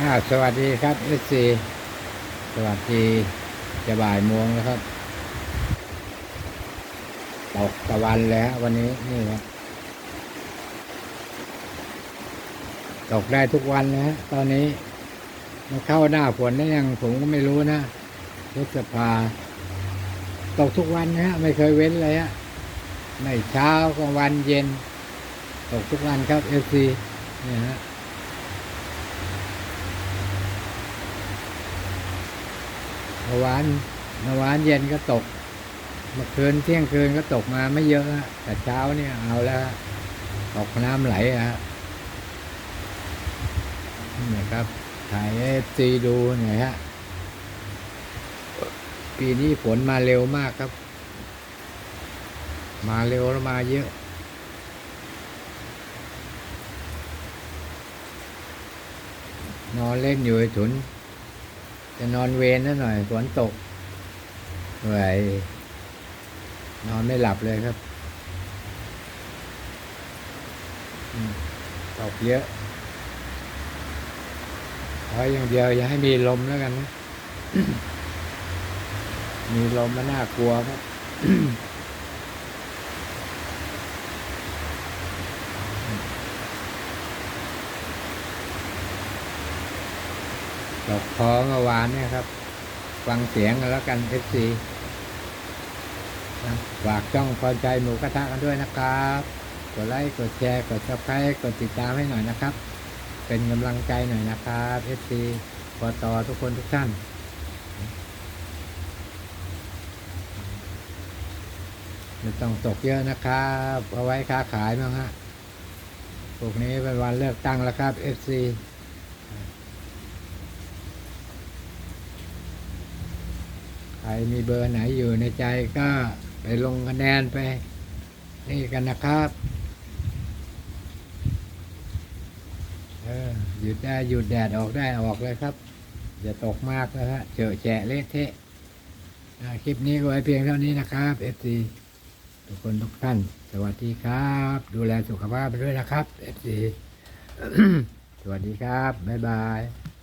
อ่าสวัสดีครับเอซีสวัสดีจะบ่ายโมงแล้วครับตกตะวันแล้ววันนี้นี่ครับตกได้ทุกวันนะฮะตอนนี้มันเข้าหน้าฝนได้ยังผมก็ไม่รู้นะพฤษภาตกทุกวันนะฮะไม่เคยเว้นเลยฮะไม่เช้ากลางวันเย็น ตกทุกวันครับเอซีเนี่ยฮะ เมื่อวานเมื่อวานเย็นก็ตกเมื่อคืนเที่ยงคืนก็ตกมาไม่เยอะแต่เช้าเนี่ยเอาแล้วฮะตกน้ำไหลอะฮะนี่นะครับถ่ายเอฟซีดูหน่อยฮะปีนี้ฝนมาเร็วมากครับ มาเร็วแล้วมาเยอะนอนเล่นอยู่ไอ้ถุน จะนอนเวรนิดหน่อยฝนตกเหนื่อยนอนไม่หลับเลยครับตกเยอะขออย่างเดียว อย่าให้มีลมแล้วกันนะ มีลมมันน่ากลัวครับ ตกคอเมื่อวานเนี่ยครับ ฟังเสียงกันแล้วกันเอฟซีฝากจ้องพอใจหมูกระทะกันด้วยนะครับ กดไลค์กดแชร์ กดซับสไครต์กดติดตามให้หน่อยนะครับ เป็นกำลังใจหน่อยนะครับเอฟซีปตอทุกคนทุกท่านไม่ต้องตกเยอะนะครับเอาไว้ค้าขายบ้งฮะพวกนี้เป็นวันเลือกตั้งแล้วครับ FC ใค รมีเบอร์ไหนอยู่ในใจก็ไปลงคะแนนไป นี่กันนะครับเออหยุดได้หยุดแดดออกได้ออกเลยครับ อย่าตกมากนะฮะเจอแฉะเละเทะคลิปนี้ก็ไว้เพียงเท่านี้นะครับ FC ทุกคนทุกท่าน สวัสดีครับ ดูแลสุขภาพไปด้วยนะครับ FC สวัสดีครับ บ๊ายบาย